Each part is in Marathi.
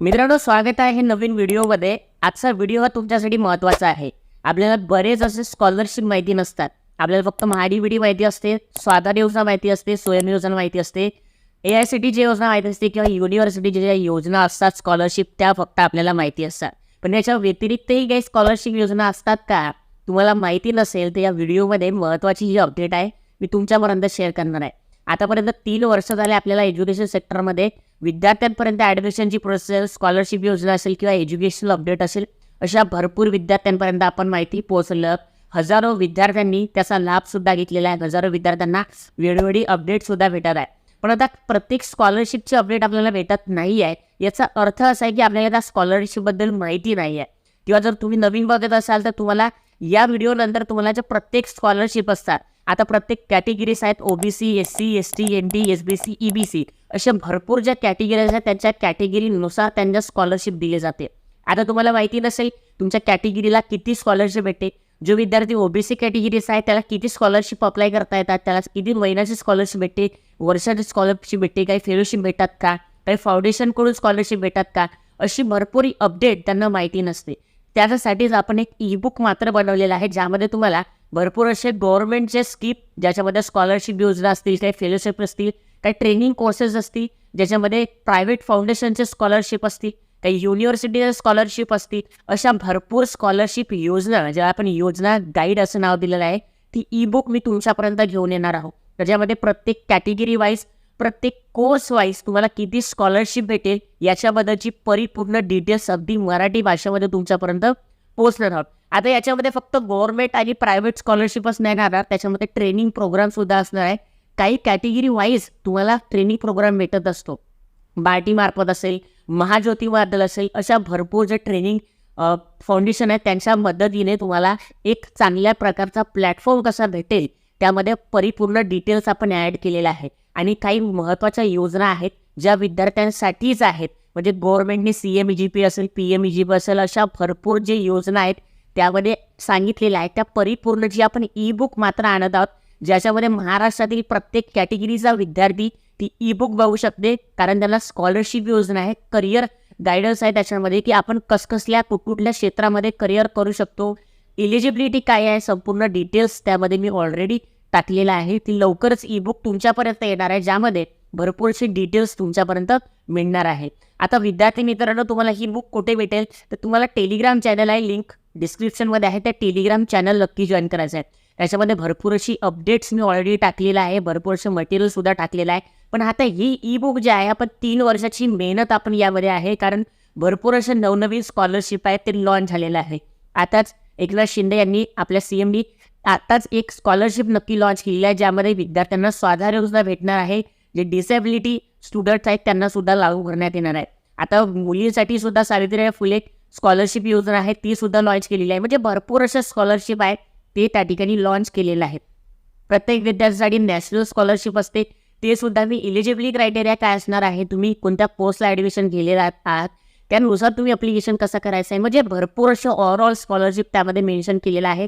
मित्रांनो स्वागत आहे नवीन व्हिडिओमध्ये. आजचा व्हिडिओ हा तुमच्यासाठी महत्त्वाचा आहे. आपल्याला बरेच असे स्कॉलरशिप माहिती नसतात. आपल्याला फक्त महाडी व्हिडी माहिती असते स्वाधार योजना माहिती असते स्वयं योजना माहिती असते. ए आय सी टीची योजना माहिती असते किंवा युनिव्हर्सिटीच्या ज्या योजना असतात स्कॉलरशिप त्या फक्त आपल्याला माहिती असतात. पण याच्या व्यतिरिक्तही काही स्कॉलरशिप योजना असतात का? तुम्हाला माहिती नसेल तर या व्हिडिओमध्ये महत्त्वाची जी अपडेट आहे. मी तुमच्यापर्यंत शेअर करणार आहे. आतापर्यंत तीन वर्ष झाले आपल्याला एज्युकेशन सेक्टरमध्ये. विद्यार्थ्यांपर्यंत ॲडमिशनची प्रोसेस स्कॉलरशिप योजना असेल किंवा एज्युकेशनल अपडेट असेल अशा भरपूर विद्यार्थ्यांपर्यंत आपण माहिती पोहोचलं. हजारो विद्यार्थ्यांनी त्याचा लाभसुद्धा घेतलेला आहे. हजारो विद्यार्थ्यांना वेळोवेळी अपडेटसुद्धा भेटत आहे. पण आता प्रत्येक स्कॉलरशिपची अपडेट आपल्याला भेटत नाही आहे याचा अर्थ असा आहे की आपल्याला त्या स्कॉलरशिपबद्दल माहिती नाही आहे किंवा जर तुम्ही नवीन बघत असाल तर तुम्हाला या व्हिडिओनंतर तुम्हाला ज्या प्रत्येक स्कॉलरशिप असतात आता प्रत्येक कॅटेगरीज आहेत OBC S C S T N T S B C E B C अशा भरपूर ज्या कॅटेगरीज आहेत त्यांच्या कॅटेगरीनुसार त्यांना स्कॉलरशिप दिली जाते. आता तुम्हाला माहिती नसेल तुमच्या कॅटेगरीला किती स्कॉलरशिप भेटते? जो विद्यार्थी ओबीसी कॅटेगरीज आहे त्याला किती स्कॉलरशिप अप्लाय करता येतात? त्याला किती महिन्याची स्कॉलरशिप भेटते? वर्षाची स्कॉलरशिप भेटते काही फेलोशिप भेटतात का? काही फाउंडेशनकडून स्कॉलरशिप भेटतात का? अशी भरपूर अपडेट त्यांना माहिती नसते. त्याच्यासाठीच आपण एक ईबुक मात्र बनवलेलं आहे ज्यामध्ये तुम्हाला भरपूर असे गव्हर्नमेंटचे स्कीम ज्याच्यामध्ये स्कॉलरशिप योजना असतील काही फेलोशिप असतील काही ट्रेनिंग कोर्सेस असतील ज्याच्यामध्ये प्रायव्हेट फाउंडेशनचे स्कॉलरशिप असतील काही युनिव्हर्सिटीचे स्कॉलरशिप असतील अशा भरपूर स्कॉलरशिप योजना ज्याला आपण योजना गाईड असं नाव दिलेलं आहे ती ई बुक मी तुमच्यापर्यंत घेऊन येणार आहोत. त्याच्यामध्ये प्रत्येक कॅटेगरी वाईज प्रत्येक कोर्स वाईज तुम्हाला किती स्कॉलरशिप भेटेल याच्याबद्दलची परिपूर्ण डिटेल्स अगदी मराठी भाषेमध्ये तुमच्यापर्यंत पोहोचणार आहोत. आता याच्यामध्ये फक्त गव्हर्नमेंट आणि प्रायव्हेट स्कॉलरशिपच नाही राहणार त्याच्यामध्ये ट्रेनिंग प्रोग्राम सुद्धा असणार आहे. काही कॅटेगरी वाईज तुम्हाला ट्रेनिंग प्रोग्राम भेटत असतो. बार्टी मार्फत असेल महाज्योती मार्फत असेल अशा भरपूर जे ट्रेनिंग फाउंडेशन आहे त्यांच्या मदतीने तुम्हाला एक चांगल्या प्रकारचा प्लॅटफॉर्म कसा भेटेल त्यामध्ये परिपूर्ण डिटेल्स आपण ॲड केलेल्या आहे आणि काही महत्त्वाच्या योजना आहेत ज्या विद्यार्थ्यांसाठीच आहेत. म्हणजे गव्हर्नमेंटने C M E G P असेल P M E G P असेल अशा भरपूर जे योजना आहेत त्यामध्ये सांगितलेल्या आहेत. त्या परिपूर्ण जी आपण ई बुक मात्र आणत आहोत ज्याच्यामध्ये महाराष्ट्रातील प्रत्येक कॅटेगरीचा विद्यार्थी ती ई बुक बघू शकते. कारण त्याला स्कॉलरशिप योजना आहे करिअर गायडन्स आहे त्याच्यामध्ये की आपण कसकसल्या कुठकुठल्या क्षेत्रामध्ये करिअर करू शकतो. इलिजिबिलिटी काय आहे? संपूर्ण डिटेल्स त्यामध्ये मी ऑलरेडी टाकलेलं आहे. ती लवकरच ई बुक तुमच्यापर्यंत येणार आहे ज्यामध्ये भरपूरशी डिटेल्स तुमच्यापर्यंत मिळणार आहे. आता विद्यार्थी मित्रांनो तुम्हाला ही बुक कुठे भेटेल? तर तुम्हाला टेलिग्राम चॅनल आहे. लिंक डिस्क्रिप्शनमध्ये आहे. त्या टेलिग्राम चॅनल नक्की जॉईन करायचं आहे. त्याच्यामध्ये भरपूर अशी अपडेट्स मी ऑलरेडी टाकलेलं आहे. भरपूर असं मटेरियलसुद्धा टाकलेलं आहे. पण आता ही ई बुक जे आहे आपण तीन वर्षाची मेहनत आपण यामध्ये आहे. कारण भरपूर असे नवनवीन स्कॉलरशिप आहेत. ते लॉन्च झालेलं आहे. आताच एकनाथ शिंदे यांनी आपल्या सी एमनी आताच एक स्कॉलरशिप नक्की लॉन्च केलेली आहे ज्यामध्ये विद्यार्थ्यांना स्वाधार योजना भेटणार आहे जे डिसेबिलिटी स्टुडंट्स आहेत त्यांना सुद्धा लागू करण्यात येणार आहे. आता मुलींसाठी सुद्धा सावित्रीबाई फुले स्कॉलरशिप योजना आहे ती सुद्धा लॉन्च केलेली आहे. म्हणजे भरपूर अशा स्कॉलरशिप आहेत ते त्या ठिकाणी लॉन्च केलेलं आहे प्रत्येक विद्यार्थ्यासाठी नॅशनल स्कॉलरशिप असते ते सुद्धा मी इलिजिबिलिटी क्रायटेरिया काय असणार आहे तुम्ही कोणत्या पोस्टला ॲडमिशन गेलेला आहात त्यानुसार तुम्ही अप्लिकेशन कसं करायचं आहे? म्हणजे भरपूर असे ओव्हरऑल स्कॉलरशिप त्यामध्ये मेन्शन केलेलं आहे.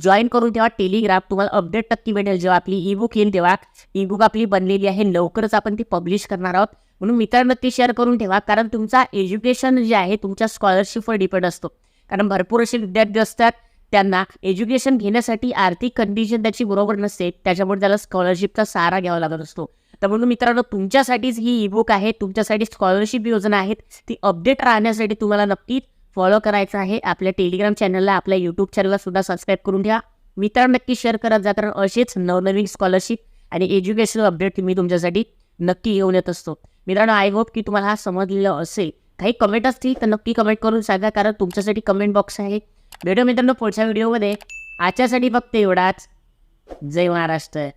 जॉईन करून तेव्हा टेलिग्राफ तुम्हाला अपडेट टक्की भेटेल. जेव्हा आपली ई बुक येईल तेव्हा ई बुक आपली बनलेली आहे. लवकरच आपण ती पब्लिश करणार आहोत. म्हणून मित्रांनो ती शेअर करून ठेवा. कारण तुमचा एज्युकेशन जे आहे तुमच्या स्कॉलरशिपवर डिपेंड असतो. कारण भरपूर असे विद्यार्थी असतात त्यांना एज्युकेशन घेण्यासाठी आर्थिक कंडिशन त्याची बरोबर नसते. त्याच्यामुळे त्याला स्कॉलरशिपचा सहारा घ्यावा लागत असतो. तर म्हणून मित्रांनो तुमच्यासाठीच ही ई बुक आहे. तुमच्यासाठी स्कॉलरशिप योजना आहेत. ती अपडेट राहण्यासाठी तुम्हाला नक्की फॉलो करायचं आहे. आपल्या टेलिग्राम चॅनलला आपल्या यूट्यूब चॅनलला सुद्धा सबस्क्राईब करून घ्या. मित्रांनो नक्की शेअर करत जा कारण असेच नवनवीन स्कॉलरशिप आणि एज्युकेशनल अपडेट मी तुमच्यासाठी नक्की घेऊन येत असतो. मित्रांनो आय होप की तुम्हाला हा समजलेलं असेल. काही कमेंट असतील तर नक्की कमेंट करून सांगा कारण तुमच्यासाठी कमेंट बॉक्स आहे. भेटू मित्रांनो पुढच्या व्हिडिओमध्ये आजच्यासाठी फक्त एवढाच. जय महाराष्ट्र.